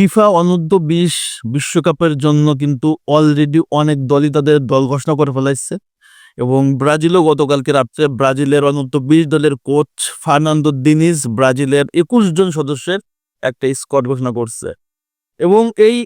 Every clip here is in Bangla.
ফিফা অনূর্ধ্ব বিশ বিশ্বকাপের জন্য কিন্তু অলরেডি অনেক দলই তাদের দল ঘোষণা করে ফেলাইছে। এবং ব্রাজিলও গতকালকে রাত্রে ব্রাজিলের অনূর্ধ্ব বিশ দলের কোচ ফার্নান্দো দিনিস ব্রাজিলের একুশ জন সদস্যের একটা স্কোয়াড ঘোষণা করছে। এবং এই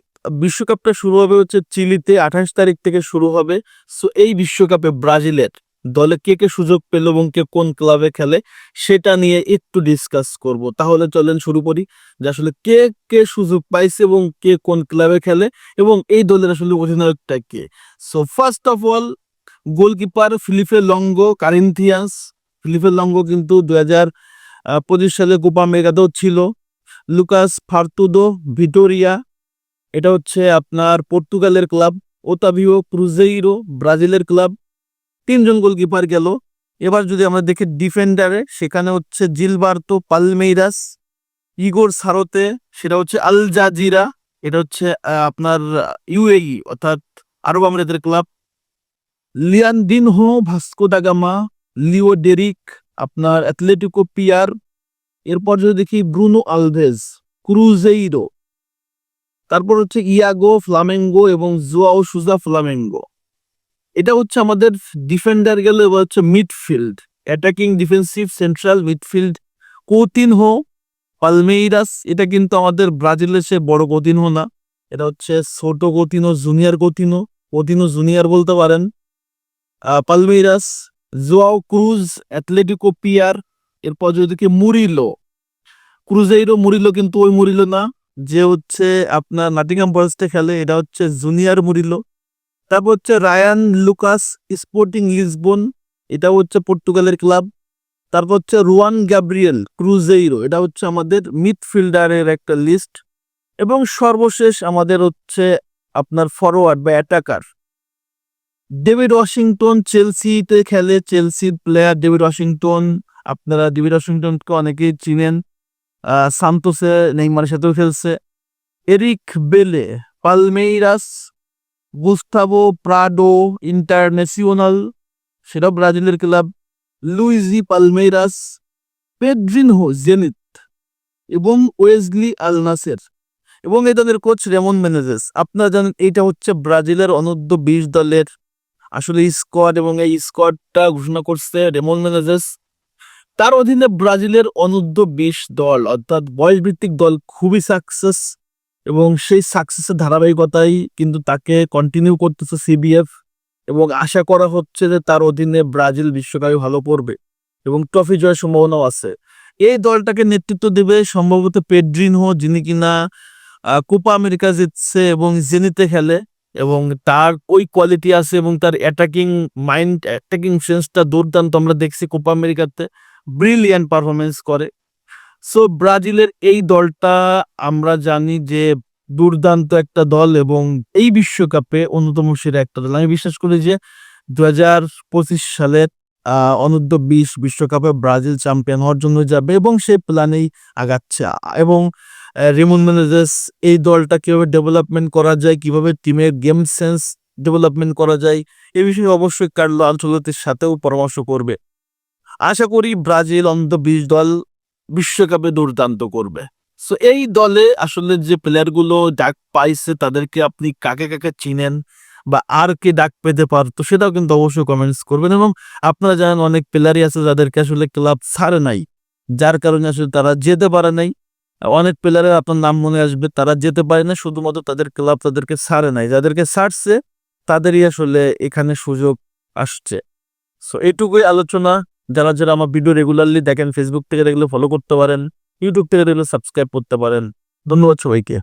বিশ্বকাপটা শুরু হবে হচ্ছে চিলিতে আঠাশ তারিখ থেকে শুরু হবে। সো এই বিশ্বকাপে ব্রাজিলের দলে কে কে সুযোগ পেল এবং কে কোন ক্লাবে খেলে, সেটা নিয়ে একটু ডিসকাস করব। তাহলে চলেন শুরু করি যে আসলে কে কে সুযোগ পাইছে এবং কে কোন ক্লাবে খেলে এবং এই দলের আসলে অধিনায়কটা কে। So first of all goalkeeper Felipe Longo Corinthians Felipe Longo কিন্তু দু হাজার পঁচিশ সালে কোপা আমেরিকাতেও ছিল। লুকাস ফার্তুদো ভিটোরিয়া এটা হচ্ছে আপনার পর্তুগালের ক্লাব ওতাভিও ক্রুজেইরো ব্রাজিলের ক্লাব তিনজন গোলকিপার গেল। এবার যদি আমরা দেখি ডিফেন্ডারে, সেখানে হচ্ছে জিলবার্তো পালমেইরাস, ইগোর সারোতে, সেটা হচ্ছে আল জাজিরা, এটা হচ্ছে আপনার ইউএই, অর্থাৎ আরব আমিরাতের club. লিয়ান দিনহো Vasco da Gama Leo Derrick, আপনার অ্যাথলেটিকো পিয়ার, এরপর যদি দেখি ব্রুনো আলভেজ ক্রুজেইরো। তারপর হচ্ছে ইয়াগো ফ্লামেঙ্গো এবং জুয়াও সুজা ফ্লামেঙ্গো। এটা হচ্ছে আমাদের ডিফেন্ডার গেল এবার হচ্ছে midfield attacking defensive central midfield Coutinho Palmeiras, এটা কিন্তু আমাদের ব্রাজিলের সে বড় কোতিনহো না। এটা হচ্ছে ছোট কোতিনো জুনিয়র কোতিনো কোতিনো জুনিয়র বলতে পারেন। Palmeiras João Cruz Athletico PR এরপর যদি মুরিলো ক্রুজেইরো মুরিলো কিন্তু ওই মুরিলো না, যে হচ্ছে আপনার নাটিংহাম ফরেস্টে খেলে, এটা হচ্ছে জুনিয়র মুরিলো। তারপর হচ্ছে রায়ান লুকাস স্পোর্টিং লিসবন, এটা হচ্ছে পর্তুগালের ক্লাব। তারপর হচ্ছে রুয়ান গ্যাব্রিয়েল ক্রুজেইরো, এটা হচ্ছে আমাদের মিডফিল্ডারের একটা লিস্ট। এবং সর্বশেষ আমাদের হচ্ছে আপনার ফরওয়ার্ড বা অ্যাটাকার ডেভিড ওয়াশিংটন চেলসিতে খেলে, চেলসির প্লেয়ার ডেভিড ওয়াশিংটন, আপনারা ডেভিড ওয়াশিংটনকে অনেকেই চিনেন সান্তোসে, নেইমারের সাথেও খেলছে। এরিক বেলে, পালমেইরাস গুস্তাভো প্রাডো ইন্টারন্যাশনাল সেটা ব্রাজিলের club Luiz Palmeiras Pedrinho Zenit এবং ওয়েসলি আলনাসের এবং এই কোচ রেমন মেনেজেস আপনারা জানেন এইটা হচ্ছে ব্রাজিলের অনূর্ধ্ব বিশ দলের আসলে স্কোয়াড এবং এই স্কোয়াডটা ঘোষণা করছে রেমন মেনেজেস তার অধীনে ব্রাজিলের অনূর্ধ্ব বিশ দল, অর্থাৎ বয়স ভিত্তিক দল খুবই সাকসেস এবং সেই সাকসেসের ধারাবাহিকতাই কিন্তু তাকে কন্টিনিউ করতেছে সিবিএফ এবং আশা করা হচ্ছে যে তার অধীনে ব্রাজিল বিশ্বকাপে ভালো করবে এবং ট্রফি জয়ের সম্ভাবনাও আছে। এই দলটাকে নেতৃত্ব দেবে সম্ভবত পেড্রিনহো, যিনি কিনা কোপা আমেরিকা জিতছে এবং জেনিতে খেলে এবং তার ওই কোয়ালিটি আছে এবং তার অ্যাটাকিং মাইন্ড অ্যাটাকিং সেন্সটা দুর্দান্ত। আমরা দেখছি কোপা আমেরিকাতে ব্রিলিয়ান্ট পারফরমেন্স করে। সো ব্রাজিলের এই দলটা আমরা জানি যে দুর্দান্ত একটা দল এবং এই বিশ্বকাপে অন্যতম সেরা একটা দল। আমি বিশ্বাস করি যে দু হাজার পঁচিশ সালের অনূর্ধ্ব বিশ বিশ্বকাপে ব্রাজিল চ্যাম্পিয়ন হওয়ার জন্য যাবে এবং সেই প্ল্যানেই আগাচ্ছে। এবং রিমন ম্যানেজার্স এই দলটা কীভাবে ডেভেলপমেন্ট করা যায়, কীভাবে টিমের গেম সেন্স ডেভেলপমেন্ট করা যায়, এ বিষয়ে অবশ্যই কার্লো আনচলতির সাথেও পরামর্শ করবে। আশা করি ব্রাজিল অন্তত বিশ দল বিশ্বকাপে দুর্দান্ত করবে। সো এই দলে আসলে যে প্লেয়ারগুলো ডাক পাইছে, তাদেরকে আপনি কাকে কাকে চিনেন বা আর কে ডাক পেতে পারতো সেটাও কিন্তু অবশ্যই কমেন্টস করবেন। এবং আপনারা জানেন অনেক প্লেয়ারই আছে যাদেরকে আসলে ক্লাব ছাড়ে নাই, যার কারণে আসলে তারা যেতে পারে নাই। অনেক প্লেয়ারের আপনার নাম মনে আসবে, তারা যেতে পারে না শুধুমাত্র তাদের ক্লাব তাদেরকে ছাড়ে নাই। যাদেরকে ছাড়ছে, তাদেরই আসলে এখানে সুযোগ আসছে। সো এটুকুই আলোচনা। যারা যারা আমার ভিডিও রেগুলারলি দেখেন ফেসবুক থেকে দেখলে ফলো করতে পারেন ইউটিউব থেকে দেখলে সাবস্ক্রাইব করতে পারেন। ধন্যবাদ সবাইকে।